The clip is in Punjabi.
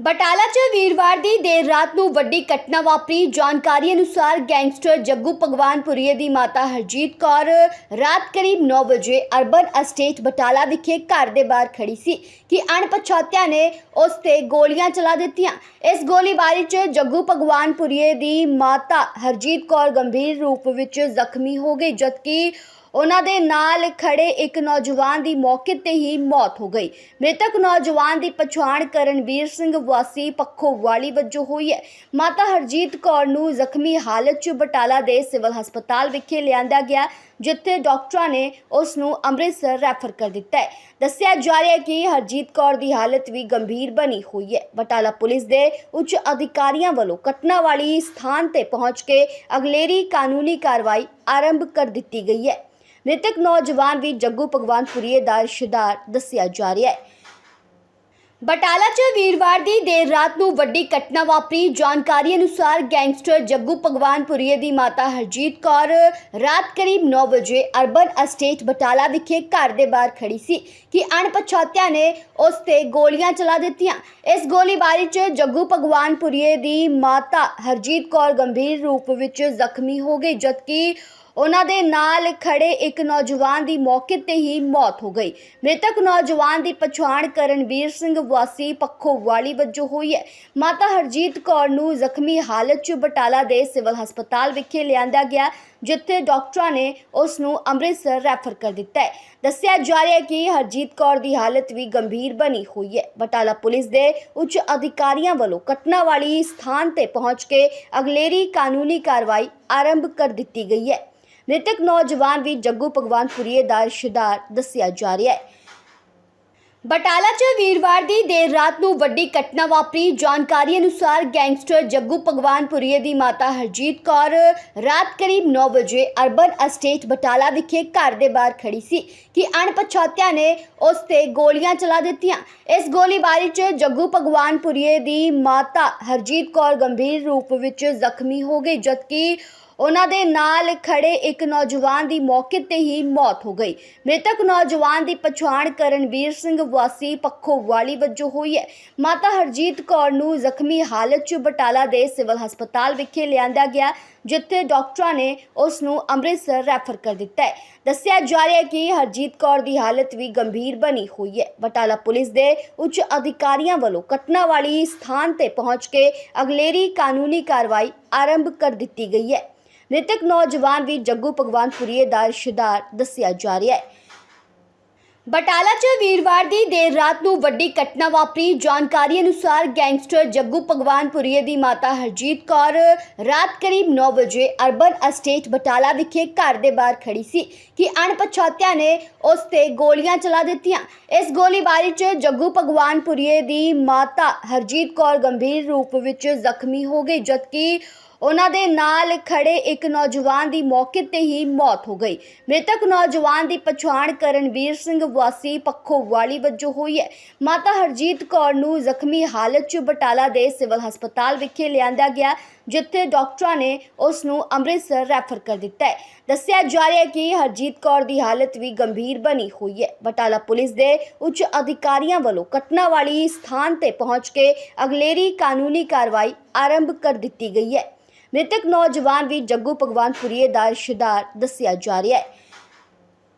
ਬਟਾਲਾ 'ਚ ਵੀਰਵਾਰ ਦੀ ਦੇਰ ਰਾਤ ਨੂੰ ਵੱਡੀ ਘਟਨਾ ਵਾਪਰੀ। ਜਾਣਕਾਰੀ ਅਨੁਸਾਰ ਗੈਂਗਸਟਰ ਜੱਗੂ ਭਗਵਾਨਪੁਰੀਏ ਦੀ ਮਾਤਾ ਹਰਜੀਤ ਕੌਰ ਰਾਤ ਕਰੀਬ 9 ਵਜੇ ਅਰਬਨ ਅਸਟੇਟ ਬਟਾਲਾ ਵਿਖੇ ਘਰ ਦੇ ਬਾਹਰ ਖੜੀ ਸੀ ਕਿ ਅਣਪਛਾਤਿਆਂ ਨੇ ਉਸ ਤੇ ਗੋਲੀਆਂ ਚਲਾ ਦਿੱਤੀਆਂ। ਇਸ ਗੋਲੀਬਾਰੀ 'ਚ ਜੱਗੂ ਭਗਵਾਨਪੁਰੀਏ ਦੀ ਮਾਤਾ ਹਰਜੀਤ ਕੌਰ ਗੰਭੀਰ ਰੂਪ ਵਿੱਚ ਜ਼ਖਮੀ ਹੋ ਗਈ, ਜਦਕਿ ਉਹਨਾਂ ਦੇ ਨਾਲ ਖੜੇ ਇੱਕ ਨੌਜਵਾਨ ਦੀ ਮੌਕੇ ਤੇ ਹੀ ਮੌਤ ਹੋ ਗਈ। ਮ੍ਰਿਤਕ ਨੌਜਵਾਨ ਦੀ ਪਛਾਣ ਕਰਨਵੀਰ ਸਿੰਘ ਵਾਸੀ ਪੱਖੋਵਾਲੀ ਵਜੋਂ ਹੋਈ ਹੈ। ਮਾਤਾ ਹਰਜੀਤ ਕੌਰ ਨੂੰ ਜ਼ਖਮੀ ਹਾਲਤ 'ਚ ਬਟਾਲਾ ਦੇ ਸਿਵਲ ਹਸਪਤਾਲ ਵਿਖੇ ਲਿਆਂਦਾ ਗਿਆ, ਜਿੱਥੇ ਡਾਕਟਰਾਂ ਨੇ ਉਸ ਨੂੰ ਅੰਮ੍ਰਿਤਸਰ ਰੈਫਰ ਕਰ ਦਿੱਤਾ ਹੈ। ਦੱਸਿਆ ਜਾ ਰਿਹਾ ਹੈ ਕਿ ਹਰਜੀਤ ਕੌਰ ਦੀ ਹਾਲਤ ਵੀ ਗੰਭੀਰ ਬਣੀ ਹੋਈ ਹੈ। ਬਟਾਲਾ ਪੁਲਿਸ ਦੇ ਉੱਚ ਅਧਿਕਾਰੀਆਂ ਵੱਲੋਂ ਘਟਨਾ ਵਾਲੀ ਸਥਾਨ ਤੇ ਪਹੁੰਚ ਕੇ ਅਗਲੇਰੀ ਕਾਨੂੰਨੀ ਕਾਰਵਾਈ ਆਰੰਭ ਕਰ ਦਿੱਤੀ ਗਈ ਹੈ। ਮ੍ਰਿਤਕ ਨੌਜਵਾਨ ਵੀ ਜੱਗੂ ਭਗਵਾਨਪੁਰੀਏ ਦਾ ਰਿਸ਼ਤੇਦਾਰ ਦੱਸਿਆ ਜਾ ਰਿਹਾ ਹੈ। ਬਟਾਲਾ 'ਚ ਵੀਰਵਾਰ ਦੀ ਦੇਰ ਰਾਤ ਨੂੰ ਵੱਡੀ ਘਟਨਾ ਵਾਪਰੀ। ਜਾਣਕਾਰੀ ਅਨੁਸਾਰ ਗੈਂਗਸਟਰ ਜੱਗੂ ਭਗਵਾਨਪੁਰੀਏ ਦੀ ਮਾਤਾ ਹਰਜੀਤ ਕੌਰ ਰਾਤ ਕਰੀਬ 9 ਵਜੇ ਅਰਬਨ ਅਸਟੇਟ ਬਟਾਲਾ ਵਿਖੇ ਘਰ ਦੇ ਬਾਹਰ ਖੜੀ ਸੀ ਕਿ ਅਣਪਛਾਤਿਆਂ ਨੇ ਉਸ ਤੇ ਗੋਲੀਆਂ ਚਲਾ ਦਿੱਤੀਆਂ। ਇਸ ਗੋਲੀਬਾਰੀ 'ਚ ਜੱਗੂ ਭਗਵਾਨਪੁਰੀਏ ਦੀ ਮਾਤਾ ਹਰਜੀਤ ਕੌਰ ਗੰਭੀਰ ਰੂਪ ਵਿੱਚ ਜ਼ਖਮੀ ਹੋ ਗਈ, ਜਦਕਿ ਉਹਨਾਂ ਦੇ ਨਾਲ ਖੜੇ ਇੱਕ ਨੌਜਵਾਨ ਦੀ ਮੌਕੇ ਤੇ ਹੀ ਮੌਤ ਹੋ ਗਈ। ਮ੍ਰਿਤਕ ਨੌਜਵਾਨ ਦੀ ਪਛਾਣ ਕਰਨਵੀਰ ਸਿੰਘ ਵਾਸੀ ਪੱਖੋਵਾਲੀ ਵਜੋਂ ਹੋਈ ਹੈ। ਮਾਤਾ ਹਰਜੀਤ ਕੌਰ ਨੂੰ ਜ਼ਖਮੀ ਹਾਲਤ 'ਚ ਬਟਾਲਾ ਦੇ ਸਿਵਲ ਹਸਪਤਾਲ ਵਿਖੇ ਲਿਆਂਦਾ ਗਿਆ, ਜਿੱਥੇ ਡਾਕਟਰਾਂ ਨੇ ਉਸ ਨੂੰ ਅੰਮ੍ਰਿਤਸਰ ਰੈਫਰ ਕਰ ਦਿੱਤਾ ਹੈ। ਦੱਸਿਆ ਜਾ ਰਿਹਾ ਹੈ ਕਿ ਹਰਜੀਤ ਕੌਰ ਦੀ ਹਾਲਤ ਵੀ ਗੰਭੀਰ ਬਣੀ ਹੋਈ ਹੈ। ਬਟਾਲਾ ਪੁਲਿਸ ਦੇ ਉੱਚ ਅਧਿਕਾਰੀਆਂ ਵੱਲੋਂ ਘਟਨਾ ਵਾਲੀ ਸਥਾਨ ਤੇ ਪਹੁੰਚ ਕੇ ਅਗਲੇਰੀ ਕਾਨੂੰਨੀ ਕਾਰਵਾਈ ਆਰੰਭ ਕਰ ਦਿੱਤੀ ਗਈ ਹੈ। ਮ੍ਰਿਤਕ ਨੌਜਵਾਨ ਵੀ ਜੱਗੂ ਭਗਵਾਨਪੁਰੀਏ ਦਾ ਰਿਸ਼ਤੇਦਾਰ ਦੱਸਿਆ ਜਾ ਰਿਹਾ ਹੈ। ਬਟਾਲਾ 'ਚ ਵੀਰਵਾਰ ਦੀ ਦੇਰ ਰਾਤ ਨੂੰ ਵੱਡੀ ਘਟਨਾ ਵਾਪਰੀ। ਜਾਣਕਾਰੀ ਅਨੁਸਾਰ ਗੈਂਗਸਟਰ ਜੱਗੂ ਭਗਵਾਨਪੁਰੀਏ ਦੀ ਮਾਤਾ ਹਰਜੀਤ ਕੌਰ ਰਾਤ ਕਰੀਬ 9 ਵਜੇ ਅਰਬਨ ਅਸਟੇਟ ਬਟਾਲਾ ਵਿਖੇ ਘਰ ਦੇ ਬਾਹਰ ਖੜੀ ਸੀ ਕਿ ਅਣਪਛਾਤਿਆਂ ਨੇ ਉਸ ਤੇ ਗੋਲੀਆਂ ਚਲਾ ਦਿੱਤੀਆਂ। ਇਸ ਗੋਲੀਬਾਰੀ 'ਚ ਜੱਗੂ ਭਗਵਾਨਪੁਰੀਏ ਦੀ ਮਾਤਾ ਹਰਜੀਤ ਕੌਰ ਗੰਭੀਰ ਰੂਪ ਵਿੱਚ ਜ਼ਖਮੀ ਹੋ ਗਈ, ਜਦਕਿ ਉਹਨਾਂ ਦੇ ਨਾਲ ਖੜੇ ਇੱਕ ਨੌਜਵਾਨ ਦੀ ਮੌਕੇ ਤੇ ਹੀ ਮੌਤ ਹੋ ਗਈ। ਮ੍ਰਿਤਕ ਨੌਜਵਾਨ ਦੀ ਪਛਾਣ ਕਰਨਵੀਰ ਸਿੰਘ ਵਾਸੀ ਪੱਖੋਵਾਲੀ ਵਜੋਂ ਹੋਈ ਹੈ। ਮਾਤਾ ਹਰਜੀਤ ਕੌਰ ਨੂੰ ਜ਼ਖਮੀ ਹਾਲਤ 'ਚ ਬਟਾਲਾ ਦੇ ਸਿਵਲ ਹਸਪਤਾਲ ਵਿਖੇ ਲਿਆਂਦਾ ਗਿਆ, ਜਿੱਥੇ ਡਾਕਟਰਾਂ ਨੇ ਉਸ ਨੂੰ ਅੰਮ੍ਰਿਤਸਰ ਰੈਫਰ ਕਰ ਦਿੱਤਾ ਹੈ। ਦੱਸਿਆ ਜਾ ਰਿਹਾ ਹੈ ਕਿ ਹਰਜੀਤ ਕੌਰ ਦੀ ਹਾਲਤ ਵੀ ਗੰਭੀਰ ਬਣੀ ਹੋਈ ਹੈ। ਬਟਾਲਾ ਪੁਲਿਸ ਦੇ ਉੱਚ ਅਧਿਕਾਰੀਆਂ ਵੱਲੋਂ ਘਟਨਾ ਵਾਲੀ ਸਥਾਨ ਤੇ ਪਹੁੰਚ ਕੇ ਅਗਲੇਰੀ ਕਾਨੂੰਨੀ ਕਾਰਵਾਈ ਆਰੰਭ ਕਰ ਦਿੱਤੀ ਗਈ ਹੈ। ਮ੍ਰਿਤਕ ਨੌਜਵਾਨ ਵੀ ਜੱਗੂ ਭਗਵਾਨਪੁਰੀਏ ਦਾ ਰਿਸ਼ਤੇਦਾਰ ਦੱਸਿਆ ਜਾ ਰਿਹਾ ਹੈ। ਬਟਾਲਾ 'ਚ ਵੀਰਵਾਰ ਦੀ ਦੇਰ ਰਾਤ ਨੂੰ ਵੱਡੀ ਘਟਨਾ ਵਾਪਰੀ। ਜਾਣਕਾਰੀ ਅਨੁਸਾਰ ਗੈਂਗਸਟਰ ਜੱਗੂ ਭਗਵਾਨਪੁਰੀਏ ਦੀ ਮਾਤਾ ਹਰਜੀਤ ਕੌਰ ਰਾਤ ਕਰੀਬ 9 ਵਜੇ ਅਰਬਨ ਅਸਟੇਟ ਬਟਾਲਾ ਵਿਖੇ ਘਰ ਦੇ ਬਾਹਰ ਖੜੀ ਸੀ ਕਿ ਅਣਪਛਾਤਿਆਂ ਨੇ ਉਸ ਤੇ ਗੋਲੀਆਂ ਚਲਾ ਦਿੱਤੀਆਂ। ਇਸ ਗੋਲੀਬਾਰੀ 'ਚ ਜੱਗੂ ਭਗਵਾਨਪੁਰੀਏ ਦੀ ਮਾਤਾ ਹਰਜੀਤ ਕੌਰ ਗੰਭੀਰ ਰੂਪ ਵਿੱਚ ਜ਼ਖਮੀ ਹੋ ਗਈ, ਜਦਕਿ ਉਹਨਾਂ ਦੇ ਨਾਲ ਖੜੇ ਇੱਕ ਨੌਜਵਾਨ ਦੀ ਮੌਕੇ ਤੇ ਹੀ ਮੌਤ ਹੋ ਗਈ। ਮ੍ਰਿਤਕ ਨੌਜਵਾਨ ਦੀ ਪਛਾਣ ਕਰਨਵੀਰ ਸਿੰਘ ਵਾਸੀ ਪੱਖੋਵਾਲੀ ਵਜੋਂ ਹੋਈ ਹੈ। ਮਾਤਾ ਹਰਜੀਤ ਕੌਰ ਨੂੰ ਜ਼ਖਮੀ ਹਾਲਤ 'ਚ ਬਟਾਲਾ ਦੇ ਸਿਵਲ ਹਸਪਤਾਲ ਵਿਖੇ ਲਿਆਂਦਾ ਗਿਆ, ਜਿੱਥੇ ਡਾਕਟਰਾਂ ਨੇ ਉਸ ਨੂੰ ਅੰਮ੍ਰਿਤਸਰ ਰੈਫਰ ਕਰ ਦਿੱਤਾ ਹੈ। ਦੱਸਿਆ ਜਾ ਰਿਹਾ ਹੈ ਕਿ ਹਰਜੀਤ ਕੌਰ ਦੀ ਹਾਲਤ ਵੀ ਗੰਭੀਰ ਬਣੀ ਹੋਈ ਹੈ। ਬਟਾਲਾ ਪੁਲਿਸ ਦੇ ਉੱਚ ਅਧਿਕਾਰੀਆਂ ਵੱਲੋਂ ਘਟਨਾ ਵਾਲੀ ਸਥਾਨ ਤੇ ਪਹੁੰਚ ਕੇ ਅਗਲੇਰੀ ਕਾਨੂੰਨੀ ਕਾਰਵਾਈ ਆਰੰਭ ਕਰ ਦਿੱਤੀ ਗਈ ਹੈ। ਮ੍ਰਿਤਕ ਨੌਜਵਾਨ ਵੀ ਜੱਗੂ ਭਗਵਾਨਪੁਰੀਏ ਦਾ ਰਿਸ਼ਤੇਦਾਰ ਦੱਸਿਆ ਜਾ ਰਿਹਾ ਹੈ।